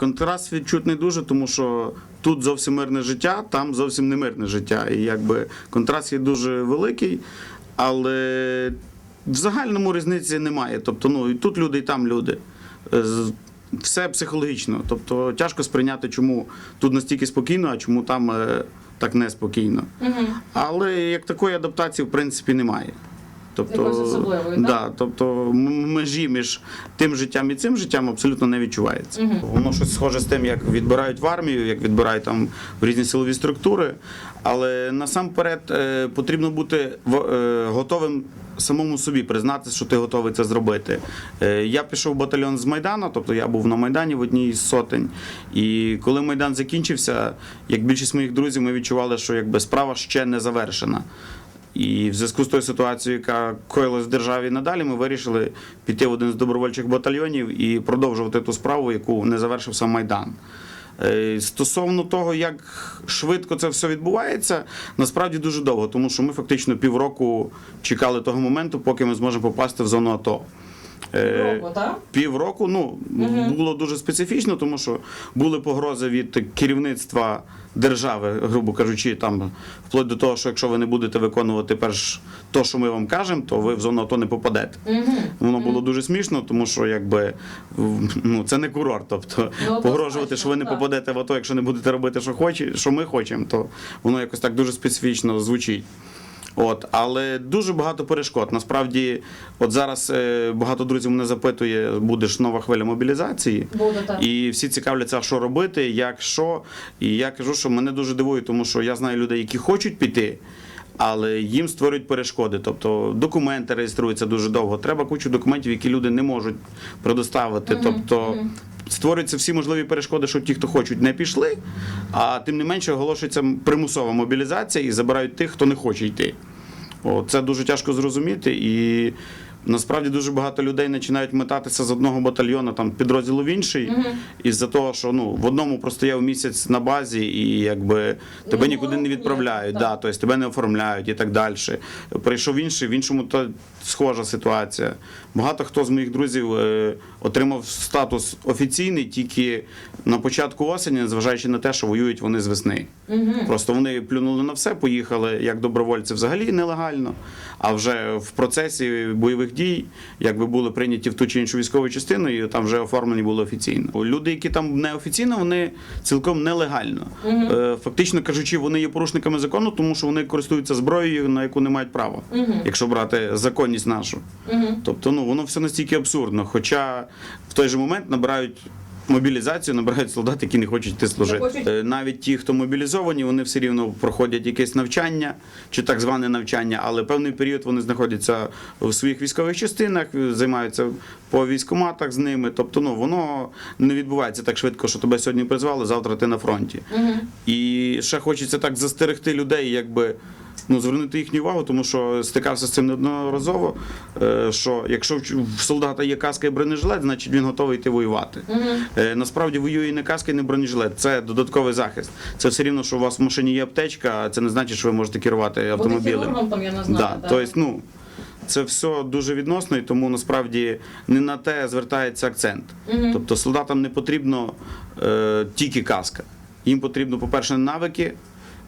Контраст відчутний дуже, тому що тут зовсім мирне життя, там зовсім не мирне життя. І якби контраст є дуже великий, але в загальному різниці немає. Тобто, ну і тут люди, і там люди. Е, Все психологічно. Тобто тяжко сприйняти, чому тут настільки спокійно, а чому там е, так неспокійно. Але як такої адаптації, в принципі, немає. Тобто, да, тобто межі між тим життям і цим життям абсолютно не відчувається. Воно щось схоже з тим, як відбирають в армію, як відбирають там в різні силові структури. Але насамперед е, потрібно бути в- е, готовим самому собі признати, що ти готовий це зробити. Е, Я пішов в батальйон з Майдану, тобто я був на Майдані в одній із сотень. І коли Майдан закінчився, як більшість моїх друзів, ми відчували, що якби справа ще не завершена. І в зв'язку з тою ситуацією, яка коїлась в державі надалі, ми вирішили піти в один з добровольчих батальйонів і продовжувати ту справу, яку не завершив сам Майдан. Е, Стосовно того, як швидко це все відбувається, насправді дуже довго, тому що ми фактично півроку чекали того моменту, поки ми зможемо попасти в зону АТО. Е, Року, так? Півроку ну було дуже специфічно, тому що були погрози від керівництва держави, грубо кажучи, там вплоть до того, що якщо ви не будете виконувати перш то, що ми вам кажемо, то ви в зону АТО не попадете. Воно було дуже смішно, тому що якби ну це не курорт. Тобто Ну, погрожувати, що ви не так. попадете в АТО, якщо не будете робити, що хоче, що ми хочемо, то воно якось так дуже специфічно звучить. От, але дуже багато перешкод. Насправді, от зараз е, багато друзів мене запитує, буде ж нова хвиля мобілізації. Буде так. І всі цікавляться, що робити, як що. І я кажу, що мене дуже дивує, тому що я знаю людей, які хочуть піти, але їм створюють перешкоди. Тобто документи реєструються дуже довго. Треба кучу документів, які люди не можуть предоставити. Тобто створюються всі можливі перешкоди, щоб ті, хто хочуть, не пішли. А тим не менше оголошується примусова мобілізація і забирають тих, хто не хоче йти. О, це дуже тяжко зрозуміти, і насправді дуже багато людей починають метатися з одного батальйону, там підрозділу в інший, із-за того, що ну в одному простояв місяць на базі, і якби тебе Ну, нікуди не відправляють, так. да, тобто тебе не оформляють і так далі. Прийшов інший, в іншому то схожа ситуація. Багато хто з моїх друзів е, отримав статус офіційний тільки на початку осені, незважаючи на те, що воюють вони з весни. Просто вони плюнули на все, поїхали як добровольці взагалі нелегально. А вже в процесі бойових дій, якби були прийняті в ту чи іншу військову частину, і там вже оформлені були офіційно. Люди, які там неофіційно, вони цілком нелегально. Угу. Фактично кажучи, вони є порушниками закону, тому що вони користуються зброєю, на яку не мають права, якщо брати законність нашу. Тобто, ну воно все настільки абсурдно. Хоча в той же момент набирають. Мобілізацію набирають солдат, які не хочуть йти служити. хочуть. Е, Навіть ті, хто мобілізовані, вони все рівно проходять якесь навчання чи так зване навчання, але певний період вони знаходяться в своїх військових частинах, займаються по військоматах з ними. Тобто, ну воно не відбувається так швидко, що тебе сьогодні призвали, завтра ти на фронті. І ще хочеться так застерегти людей, якби. Ну, звернути їхню увагу, тому що стикався з цим неодноразово. е, Що якщо в солдата є каска і бронежилет, значить він готовий йти воювати. Е, Насправді воює не каска і не бронежилет, це додатковий захист. Це все рівно, що у вас в машині є аптечка, а це не значить, що ви можете керувати Бути автомобілем. хірургом там я не Да, знаю. так. тобто, ну, це все дуже відносно, і тому насправді не на те звертається акцент. Тобто солдатам не потрібно е, тільки каска. Їм потрібно, по-перше, навики,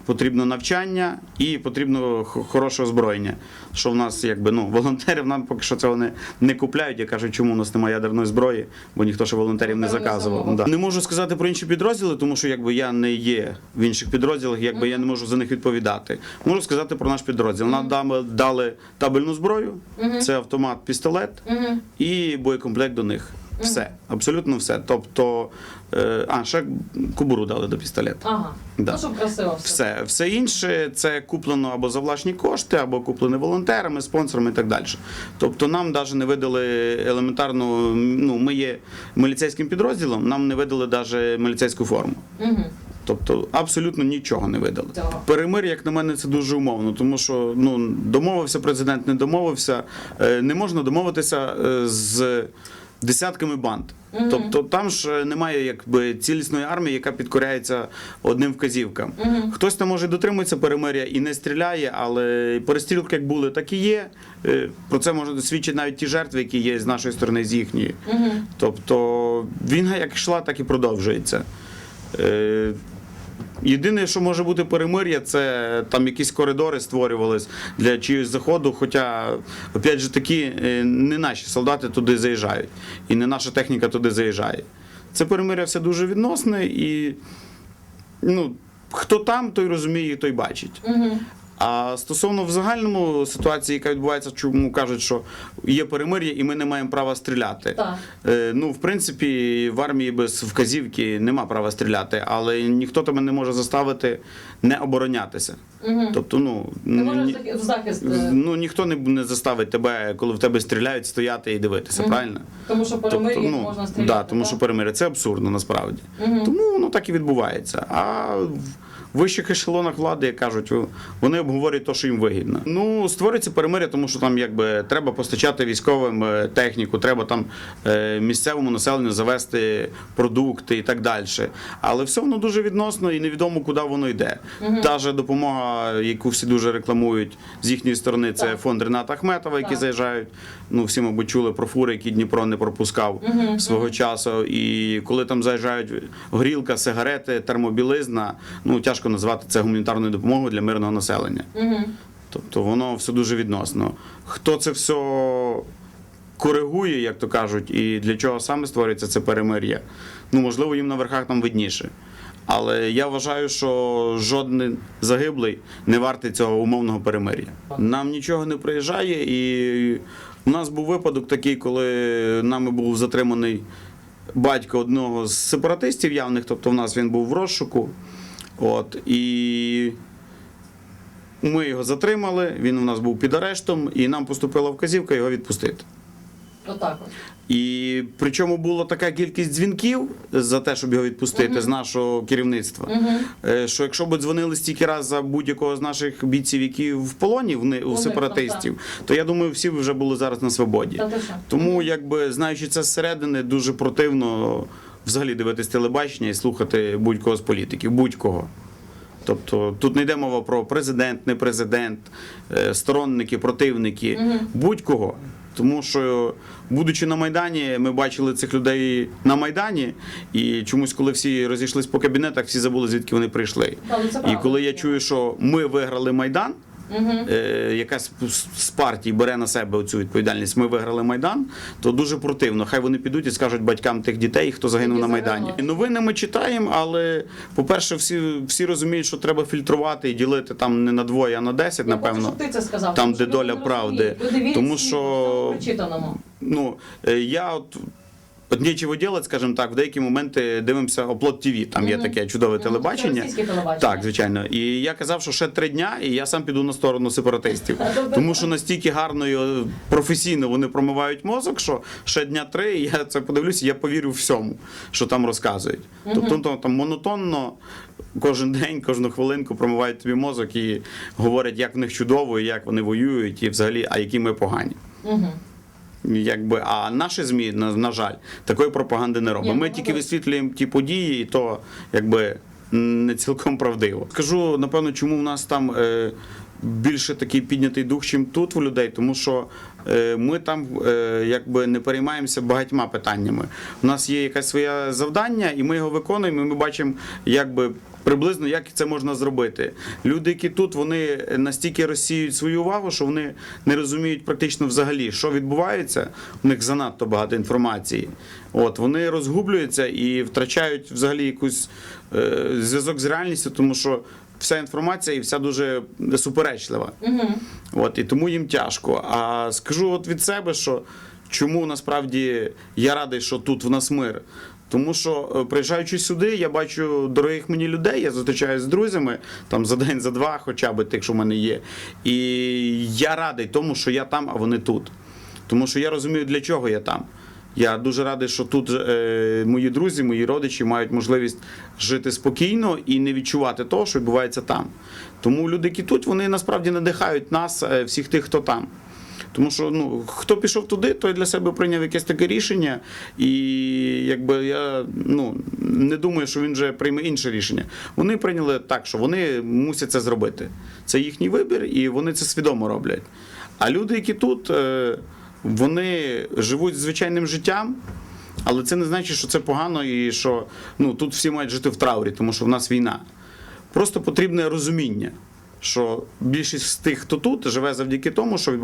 потрібно навчання і потрібно хороше озброєння. Що в нас, якби ну, волонтерів нам поки що цього не, не купляють. Я кажу, чому у нас немає ядерної зброї, бо ніхто ще волонтерів не заказував. Да. Не можу сказати про інші підрозділи, тому що якби я не є в інших підрозділах, якби я не можу за них відповідати. Можу сказати про наш підрозділ. Нам дали, дали табельну зброю, це автомат, пістолет і боєкомплект до них. Все, абсолютно все. Тобто, е, а ще кубуру дали до пістолета. Ага. Да. Ну, щоб красиво все. Все, все інше це куплено або за власні кошти, або куплене волонтерами, спонсорами і так далі. Тобто нам навіть не видали елементарну, ну ми є міліцейським підрозділом, нам не видали навіть міліцейську форму. Угу. Тобто абсолютно нічого не видали. Перемир, як на мене, це дуже умовно, тому що ну домовився президент, не домовився. Е, Не можна домовитися е, з десятками банд. Тобто там ж немає якби цілісної армії, яка підкоряється одним вказівкам. Хтось там може дотримується перемиря і не стріляє, але перестрілки як були, так і є. Е, Про це можна досвідчити навіть ті жертви, які є з нашої сторони, з їхньої. Тобто війна як йшла, так і продовжується. Єдине, що може бути перемир'я, це там якісь коридори створювались для чиїсь заходу. Хоча, опять же таки, е, не наші солдати туди заїжджають, і не наша техніка туди заїжджає. Це перемир'я все дуже відносне, і ну, хто там, той розуміє, той бачить. Угу. А стосовно в загальному ситуації, яка відбувається, чому кажуть, що є перемир'я і ми не маємо права стріляти. Так. Е, ну, в принципі, в армії без вказівки нема права стріляти, але ніхто тебе не може заставити не оборонятися. Угу. Тобто, ну, Ти ні- в захист, е, ну ніхто не, не заставить тебе, коли в тебе стріляють, стояти і дивитися, Мгм. правильно? тому що перемир'я ну, можна стріляти. да, тому що перемир'я це абсурдно насправді. Мгм. Тому воно так і відбувається. А вищих ешелонах влади, як кажуть, вони обговорюють те, що їм вигідно. Ну, створюється перемир'я, тому що там якби треба постачати військовим е, техніку, треба там е, місцевому населенню завести продукти і так далі. Але все воно дуже відносно і невідомо, куди воно йде. Та же допомога, яку всі дуже рекламують з їхньої сторони, це Так. фонд Рената Ахметова, які Так. заїжджають. Ну, всі, мабуть, чули про фури, які Дніпро не пропускав Мгм, свого часу. І коли там заїжджають горілка, сигарети, термобілизна, ну тяжко назвати це гуманітарною допомогою для мирного населення. Угу. Тобто воно все дуже відносно. Хто це все коригує, як то кажуть, і для чого саме створюється це перемир'я? Ну, можливо, їм на верхах там видніше. Але я вважаю, що жоден загиблий не вартий цього умовного перемир'я. Нам нічого не приїжджає, і у нас був випадок такий, коли нами був затриманий батько одного з сепаратистів явних, тобто в нас він був в розшуку. От, і ми його затримали, він у нас був під арештом, і нам поступила вказівка його відпустити. Отак. І причому була така кількість дзвінків за те, щоб його відпустити з нашого керівництва. Угу. е, Що якщо б дзвонили стільки раз за будь-якого з наших бійців, які в полоні у сепаратистів, то я думаю, всі вже були зараз на свободі. Тому, якби знаючи це зсередини, дуже противно взагалі дивитись телебачення і слухати будь-кого з політиків, будь-кого. Тобто тут не йде мова про президент, не президент, е, сторонники, противники, будь-кого. Тому що, будучи на Майдані, ми бачили цих людей на Майдані, і чомусь, коли всі розійшлись по кабінетах, всі забули, звідки вони прийшли. І коли я чую, що ми виграли Майдан, Угу. е, якась з- партій бере на себе цю відповідальність. Ми виграли майдан, то дуже противно. Хай вони підуть і скажуть батькам тих дітей, хто загинув Які на майдані. загинули. Новини ми читаємо, але по-перше, всі, всі розуміють, що треба фільтрувати і ділити там не на двоє, а на десять, Я хочу, напевно. щоб ти це сказав. там, тому де доля правди. Тому що- прочитаному. Ну е, я от. От нічого ділать, скажімо так, в деякі моменти дивимося оплот ТВ. Там є таке чудове. Це телебачення. телебачення. Так, звичайно. І я казав, що ще три дня, і я сам піду на сторону сепаратистів. Тому що настільки гарно і професійно вони промивають мозок, що ще дня три, і я це подивлюся, я повірю всьому, що там розказують. Тобто то, там монотонно кожен день, кожну хвилинку промивають тобі мозок і говорять, як в них чудово, і як вони воюють, і взагалі, а які ми погані. Якби, а наші ЗМІ, на, на жаль, такої пропаганди не робить. Ми ну, тільки висвітлюємо ті події, і то якби не цілком правдиво. Скажу, напевно, чому в нас там е, більше такий піднятий дух, чим тут у людей, тому що е, ми там е, якби не переймаємося багатьма питаннями. У нас є якесь своє завдання, і ми його виконуємо. і Ми бачимо, якби. Приблизно як це можна зробити. Люди, які тут, вони настільки розсіюють свою увагу, що вони не розуміють практично взагалі, що відбувається. У них занадто багато інформації. От вони розгублюються і втрачають взагалі якусь е, зв'язок з реальністю, тому що вся інформація і вся дуже суперечлива. Угу. От і тому їм тяжко. А скажу от від себе, що чому насправді я радий, що тут в нас мир. Тому що е, приїжджаючи сюди, я бачу дорогих мені людей, я зустрічаюся з друзями там за день, за два, хоча б тих, що в мене є. І я радий тому, що я там, а вони тут. Тому що я розумію, для чого я там. Я дуже радий, що тут е, мої друзі, мої родичі мають можливість жити спокійно і не відчувати того, що відбувається там. Тому люди, які тут, вони насправді надихають нас, е, всіх тих, хто там. Тому що ну, хто пішов туди, той для себе прийняв якесь таке рішення, і якби я ну, не думаю, що він вже прийме інше рішення. Вони прийняли так, що вони мусять це зробити. Це їхній вибір, і вони це свідомо роблять. А люди, які тут, е, вони живуть звичайним життям. Але це не значить, що це погано і що ну, тут всі мають жити в траурі, тому що в нас війна. Просто потрібне розуміння, що більшість з тих, хто тут, живе завдяки тому, що відбувається.